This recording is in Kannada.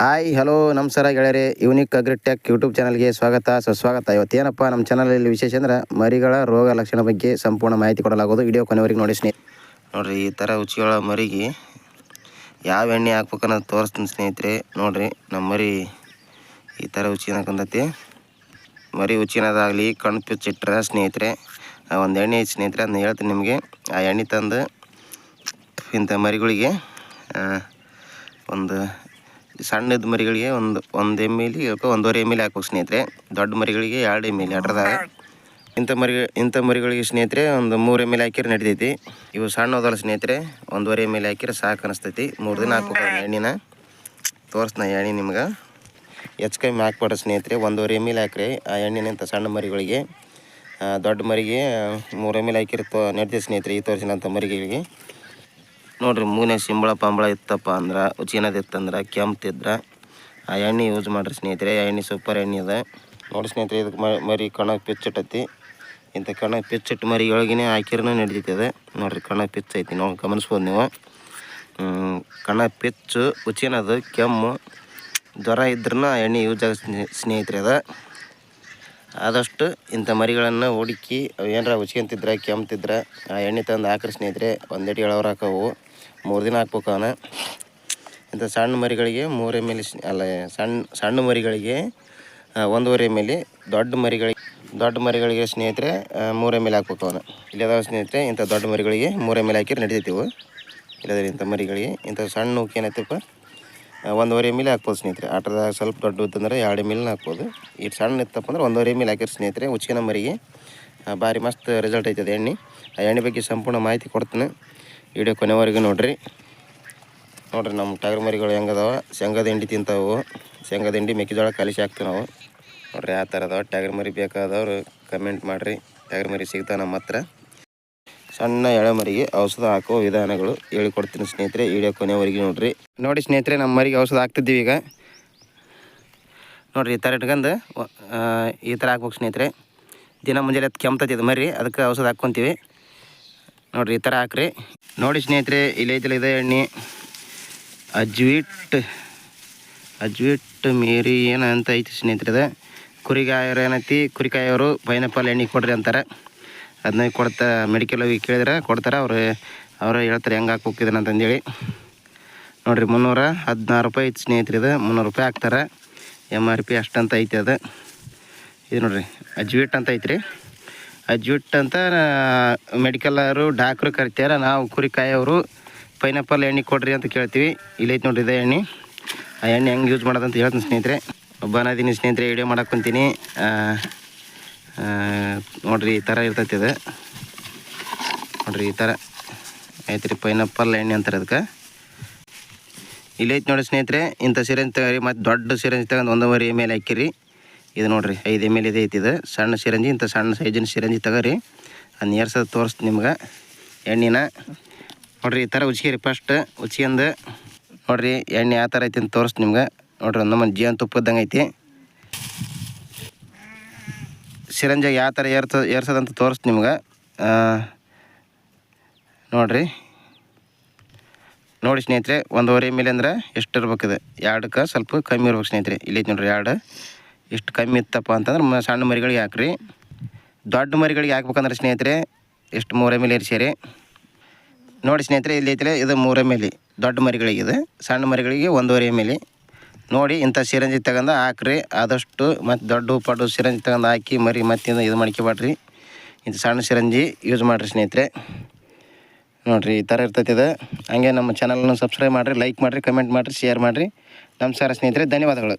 ಹಾಯ್ ಹಲೋ ನಮಸ್ಕಾರ ಗೆಳೆಯರೆ. ಯೂನಿಕ್ ಅಗ್ರಿಟೆಕ್ ಯೂಟ್ಯೂಬ್ ಚಾನಲ್ಗೆ ಸ್ವಾಗತ. ಸುಸ್ವಾಗತ. ಇವತ್ತೇನಪ್ಪ ನಮ್ಮ ಚಾನಲಲ್ಲಿ ವಿಶೇಷ ಅಂದ್ರೆ ಮರಿಗಳ ರೋಗ ಲಕ್ಷಣ ಬಗ್ಗೆ ಸಂಪೂರ್ಣ ಮಾಹಿತಿ ಕೊಡಲಾಗೋದು ವಿಡಿಯೋ ಕೊನೆವರೆಗೆ ನೋಡಿ ಸ್ನೇಹಿತರೆ ನೋಡಿರಿ, ಈ ಥರ ಉಚಿಗಳ ಮರಿಗೆ ಯಾವ ಎಣ್ಣೆ ಹಾಕ್ಬೇಕನ್ನೋದು ತೋರಿಸ್ತೀನಿ ಸ್ನೇಹಿತರೆ. ನೋಡಿರಿ, ನಮ್ಮ ಮರಿ ಈ ಥರ ಉಚ್ಚಿ ಹಾಕೊಂಡತಿ ಮರಿ ಉಚ್ಚಿನದಾಗಲಿ ಕಣ್ಣು ಪಿಚ್ಚಿಟ್ರೆ ಸ್ನೇಹಿತರೆ ಒಂದು ಎಣ್ಣೆ ಸ್ನೇಹಿತರೆ, ಅದನ್ನ ಹೇಳ್ತೀನಿ ನಿಮಗೆ. ಆ ಎಣ್ಣೆ ತಂದು ಇಂಥ ಮರಿಗಳಿಗೆ ಒಂದು ಸಣ್ಣದ ಮರಿಗಳಿಗೆ ಒಂದು ಒಂದು ಎಂ ಎಲ್ ಅಥವಾ ಒಂದೂವರೆ ಎಂ ಎಲ್ ಹಾಕ್ಬೇಕು ಸ್ನೇಹಿತರೆ. ದೊಡ್ಡ ಮರಿಗಳಿಗೆ ಎರಡು ಎಂ ಎಲ್ ಎರಡ್ರದಾಗ ಇಂಥ ಮರಿ ಇಂಥ ಮರಿಗಳಿಗೆ ಸ್ನೇಹಿತರೆ ಒಂದು ಮೂರು ಎಂ ಎಲ್ ಹಾಕಿದ್ರೆ ನಡಿತೈತಿ. ಇವು ಸಣ್ಣದಲ್ಲ ಸ್ನೇಹಿತರೆ, ಒಂದೂವರೆ ಎಂ ಎಲ್ ಹಾಕಿರೆ ಸಾಕು ಅನಿಸ್ತೈತಿ. ಮೂರು ದಿನ ಹಾಕ್ಬೇಕು ಎಣ್ಣೆನ. ತೋರಿಸ್ನ ಎಣ್ಣೆ ನಿಮ್ಗೆ. ಹೆಚ್ಚು ಕಮ್ಮಿ ಹಾಕ್ಬೇಡ್ರಿ ಸ್ನೇಹಿತರೆ, ಒಂದೂವರೆ ಎಂ ಎಲ್ ಹಾಕ್ರಿ ಆ ಎಣ್ಣೆನ ಇಂಥ ಸಣ್ಣ ಮರಿಗಳಿಗೆ. ದೊಡ್ಡ ಮರಿಗೆ ಮೂರು ಎಂ ಎಲ್ ಹಾಕಿರಿ ತೋ, ನಡ್ತೈತೆ ಸ್ನೇಹಿತರೆ ಈ ತೋರಿಸಿದಂಥ ಮರಿಗಳಿಗೆ. ನೋಡ್ರಿ ಮೂನೇ ಸಿಂಬಳ ಪಂಬಳ ಇತ್ತಪ್ಪ ಅಂದ್ರೆ ಇತ್ತಂದ್ರೆ ಕೆಂಪ್ತಿದ್ರೆ ಆ ಎಣ್ಣೆ ಯೂಸ್ ಮಾಡಿರಿ ಸ್ನೇಹಿತರೆ, ಎಣ್ಣೆ ಸೂಪರ್ ಎಣ್ಣೆ ಇದೆ ನೋಡಿ ಸ್ನೇಹಿತರೆ ಇದಕ್ಕೆ ಮರಿ ಕಣಕ್ಕೆ ಪಿಚ್ಚಿಟ್ಟೈತಿ. ಇಂಥ ಕಣಕ್ಕೆ ಪಿಚ್ಚಿಟ್ಟು ಮರಿ ಒಳಗಿನೇ ಹಾಕಿರೂ ನಡೀತೈತಿ ಅದು. ನೋಡ್ರಿ ಕಣಕ್ಕೆ ಪಿಚ್ ಐತಿ ನೋಡಿ, ಗಮನಿಸ್ಬೋದು ನೀವು. ಕಣ ಪಿಚ್ಚು ಉಚಿನದು ಕೆಮ್ಮು, ಜ್ವರ ಇದ್ರೂ ಎಣ್ಣೆ ಯೂಸ್ ಆಗ ಸ್ನೇಹಿತರೆ ಅದ. ಆದಷ್ಟು ಇಂಥ ಮರಿಗಳನ್ನು ಹುಡುಕಿ ಅವು ಏನಾರ ಉಚ್ಕೊಂತಿದ್ರೆ ಕೆಮ್ತಿದ್ರೆ, ಆ ಎಣ್ಣೆ ತಂದು ಹಾಕ್ರಿ ಸ್ನೇಹಿತರೆ ಒಂದೇಟಿ ಎಳವ್ರು ಹಾಕವು ಮೂರು ದಿನ ಹಾಕ್ಬೇಕು ಅವನ. ಇಂಥ ಸಣ್ಣ ಮರಿಗಳಿಗೆ ಮೂರು ಎಂ ಎಲ್ ಅಲ್ಲ, ಸಣ್ಣ ಸಣ್ಣ ಮರಿಗಳಿಗೆ ಒಂದೂವರೆ ಎಂ ದೊಡ್ಡ ಮರಿಗಳಿಗೆ ದೊಡ್ಡ ಮರಿಗಳಿಗೆ ಸ್ನೇಹಿತರೆ ಮೂರೇ ಎಂ ಎಲ್ ಹಾಕ್ಬೇಕು ಅವನು. ಇಲ್ಲದಾವ ಸ್ನೇಹಿತರೆ, ಇಂಥ ದೊಡ್ಡ ಮರಿಗಳಿಗೆ ಮೂರು ಎಂ ಎಲ್ ಹಾಕಿದ್ರೆ ನಡಿತೈತಿವು ಇಲ್ಲದ್ರೆ ಇಂಥ ಮರಿಗಳಿಗೆ, ಇಂಥ ಸಣ್ಣ ಏನೈತಪ್ಪ ಒಂದೂವರೆ ಎಂ ಎಲ್ ಹಾಕ್ಬೋದು ಸ್ನೇಹಿತರೆ. ಆಟದ ಸ್ವಲ್ಪ ದೊಡ್ಡ ಇತ್ತಂದ್ರೆ ಎರಡು ಎಲ್ನ ಹಾಕ್ಬೋದು. ಈ ಸಣ್ಣ ಇತ್ತಪ್ಪ ಅಂದ್ರೆ ಒಂದುವರೆ ಎಂ ಎಲ್ ಹಾಕಿರಿ ಸ್ನೇಹಿತರೆ. ಉಚ್ಚಿನ ಮರಿಗೆ ಭಾರಿ ಮಸ್ತ್ ರಿಸಲ್ಟ್ ಐತದೆ ಎಣ್ಣೆ. ಆ ಎಣ್ಣೆ ಬಗ್ಗೆ ಸಂಪೂರ್ಣ ಮಾಹಿತಿ ಕೊಡ್ತೇನೆ. ವಿಡಿಯೋ ಕೊನೆವರೆಗೂ ನೋಡಿರಿ. ನೋಡ್ರಿ ನಮ್ಮ ಟಗರ್ ಮರಿಗಳು ಹೆಂಗದಾವ? ಶೇಂಗಾದ ಹಿಂಡಿ ತಿಂತಾವು. ಶೇಂಗಾದ ಹಿಂಡಿ ಮೆಕ್ಕೆಜೋಳ ಕಲಿಸಿ ಹಾಕ್ತೀವಿ ನಾವು. ನೋಡ್ರಿ ಆ ಥರ ಅದಾವ. ಟಗರ್ ಮರಿ ಬೇಕಾದವ್ರು ಕಮೆಂಟ್ ಮಾಡಿರಿ. ಟಗರ್ ಮರಿ ಸಿಗ್ತಾವೆ ನಮ್ಮ ಹತ್ರ. ಸಣ್ಣ ಎಳೆ ಮರಿಗೆ ಔಷಧ ಹಾಕುವ ವಿಧಾನಗಳು ಹೇಳಿಕೊಡ್ತೀನಿ ಸ್ನೇಹಿತರೆ ವಿಡಿಯೋ ಕೊನೆವರೆಗೆ ನೋಡ್ರಿ. ನೋಡಿ ಸ್ನೇಹಿತರೆ ನಮ್ಮ ಮರಿಗೆ ಔಷಧ ಹಾಕ್ತಿದ್ದೀವಿ ಈಗ. ನೋಡ್ರಿ, ಈ ಥರ ಇಟ್ಕೊಂಡು ಈ ಥರ ಹಾಕ್ಬೇಕು ಸ್ನೇಹಿತರೆ. ದಿನ ಮುಂಜಾನೆ ಅದು ಕೆಮ್ತೈತಿ ಇದು ಮರಿ ಅದಕ್ಕೆ ಔಷಧ ಹಾಕ್ಕೊತೀವಿ. ನೋಡ್ರಿ, ಈ ಥರ ಹಾಕ್ರಿ. ನೋಡಿ ಸ್ನೇಹಿತರೆ, ಇಲ್ಲಿ ಐತಿಲ್ಲ, ಇದೆ ಎಣ್ಣೆ. ಅಜ್ವಿಟ್ ಅಜ್ವಿಟ್ ಮೇರಿ ಏನಂತ ಐತಿ ಸ್ನೇಹಿತರೆ ಕುರಿಗಾಯರು ಏನೈತಿ, ಕುರಿಕಾಯವರು ಪೈನಾಪಲ್ ಎಣ್ಣೆ ಕೊಡ್ರಿ ಅಂತಾರೆ. ಅದನ್ನ ಕೊಡ್ತಾ ಮೆಡಿಕಲ್ ಹೋಗಿ ಕೇಳಿದ್ರೆ ಕೊಡ್ತಾರೆ. ಅವ್ರು, ಅವರು ಹೇಳ್ತಾರೆ, ಹೆಂಗೆ ಹಾಕ್ಬೇಕು ಇದನ್ನ ಅಂತಂದೇಳಿ. ನೋಡಿರಿ, ಮುನ್ನೂರ ಹದಿನಾರು ರೂಪಾಯಿ ಐತಿ ಸ್ನೇಹಿತರೆ ಇದು. ಮುನ್ನೂರು ರೂಪಾಯಿ ಹಾಕ್ತಾರೆ. ಎಂ ಆರ್ ಪಿ ಅಷ್ಟಂತ ಐತೆ ಅದು. ಇದು ನೋಡಿರಿ, ಅಜ್ವಿಟ್ ಅಂತ ಐತ್ರಿ. ಅಜ್ವಿಟ್ ಅಂತ ಮೆಡಿಕಲರು ಡಾಕ್ಟ್ರು ಕರಿತಾರೆ ನಾವು ಕುರಿಕಾಯವರು ಪೈನಾಪಲ್ ಎಣ್ಣೆ ಕೊಡ್ರಿ ಅಂತ ಕೇಳ್ತೀವಿ. ಇಲ್ಲೈತೆ ನೋಡ್ರಿ, ಇದೇ ಎಣ್ಣೆ. ಆ ಎಣ್ಣೆ ಹೆಂಗೆ ಯೂಸ್ ಮಾಡೋದಂತ ಹೇಳ್ತೀನಿ ಸ್ನೇಹಿತರೆ. ಒಬ್ಬನಾದೀನಿ ಸ್ನೇಹಿತರೆ ವಿಡಿಯೋ ಮಾಡಕ್ಕಂತೀನಿ ನೋಡ್ರಿ ಈ ಥರ ಇರ್ತೈತಿ ಇದು ನೋಡ್ರಿ ಈ ಥರ. ಐತ್ರಿ ಪೈನಾಪಲ್ ಎಣ್ಣೆ ಅಂತಾರೆ ಅದಕ್ಕೆ. ಇಲ್ಲೈತೆ ನೋಡಿ ಸ್ನೇಹಿತರೆ, ಇಂಥ ಸಿರಂಜ್ ತಗೋರಿ ಮತ್ತು ದೊಡ್ಡ ಸಿರಂಜ್ ತಗೊಂಡು ಒಂದೂವರೆ ಎಂ ಎಲ್ ಹಾಕಿರಿ. ಇದು ನೋಡಿರಿ, ಐದು ಎಂ ಎಲ್ ಇದೆ ಐತಿ ಇದು ಸಣ್ಣ ಸಿರಂಜಿ, ಇಂಥ ಸಣ್ಣ ಸೈಜಿನ ಸಿರಂಜಿ ತಗೋರಿ. ಅದು ಏರ್ಸೋದು ತೋರಿಸ್ತು ನಿಮ್ಗೆ ಎಣ್ಣೆನ. ನೋಡ್ರಿ ಈ ಥರ ಉಚ್ಕಿರಿ ಫಸ್ಟ್ ಉಚ್ಕೊಂಡು ನೋಡಿರಿ ಎಣ್ಣೆ ಯಾವ ಥರ ಐತಿ ಅಂತ ತೋರಿಸ್ತು ನಿಮ್ಗೆ. ನೋಡಿರಿ ನಮ್ಮ ಜೀವನ ತುಪ್ಪದಂಗೆ ಐತಿ. ಸಿರಂಜಾಗ ಯಾವ ಥರ ಏರ್ತ, ಏರ್ಸೋದಂತ ತೋರಿಸ್ತು ನಿಮ್ಗೆ. ನೋಡ್ರಿ. ನೋಡಿ ಸ್ನೇಹಿತರೆ, ಒಂದೂವರೆ ಮೇಲೆ ಅಂದ್ರೆ ಎಷ್ಟು ಇರ್ಬೇಕಿದೆ ಎರಡಕ್ಕೆ ಸ್ವಲ್ಪ ಕಮ್ಮಿ ಇರ್ಬೇಕು ಸ್ನೇಹಿತರೆ. ಇಲ್ಲಿ ನೋಡ್ರಿ ಎರಡು. ಇಷ್ಟು ಕಮ್ಮಿ ಇತ್ತಪ್ಪ ಅಂತಂದ್ರೆ ಸಣ್ಣ ಮರಿಗಳಿಗೆ ಹಾಕ್ರಿ. ದೊಡ್ಡ ಮರಿಗಳಿಗೆ ಹಾಕ್ಬೇಕಂದ್ರೆ ಸ್ನೇಹಿತರೆ ಎಷ್ಟು ಮೂರೇ ಮೇಲೆ ಇರಿಸಿರಿ ನೋಡಿ ಸ್ನೇಹಿತರೆ, ಇಲ್ಲಿ ಐತಿಲ್ಲ ಇದು ಮೂರೇ ಮೇಲೆ ದೊಡ್ಡ ಮರಿಗಳಿಗೆ ಇದು. ಸಣ್ಣ ಮರಿಗಳಿಗೆ ಒಂದೂವರೆ ಮೇಲೆ ನೋಡಿ, ಇಂಥ ಸಿರಂಜಿ ತಗೊಂಡು ಹಾಕ್ರಿ. ಆದಷ್ಟು ಮತ್ತು ದೊಡ್ಡ ಪಡ್ಡು ಸಿರಂಜಿ ತಗೊಂಡು ಹಾಕಿ ಮರಿ ಮತ್ತೆ ಇದು ಮಾಡ್ಕೊಬೇಡ್ರಿ. ಇಂಥ ಸಣ್ಣ ಸಿರಂಜಿ ಯೂಸ್ ಮಾಡಿರಿ ಸ್ನೇಹಿತರೆ. ನೋಡಿರಿ, ಈ ಥರ ಇರ್ತೈತೆ ಇದು. ಹಂಗೆ ನಮ್ಮ ಚಾನಲನ್ನು ಸಬ್ಸ್ಕ್ರೈಬ್ ಮಾಡಿರಿ ಲೈಕ್ ಮಾಡಿರಿ ಕಮೆಂಟ್ ಮಾಡಿರಿ ಶೇರ್ ಮಾಡಿರಿ. ನಮಸ್ಕಾರ ಸ್ನೇಹಿತರೆ, ಧನ್ಯವಾದಗಳು.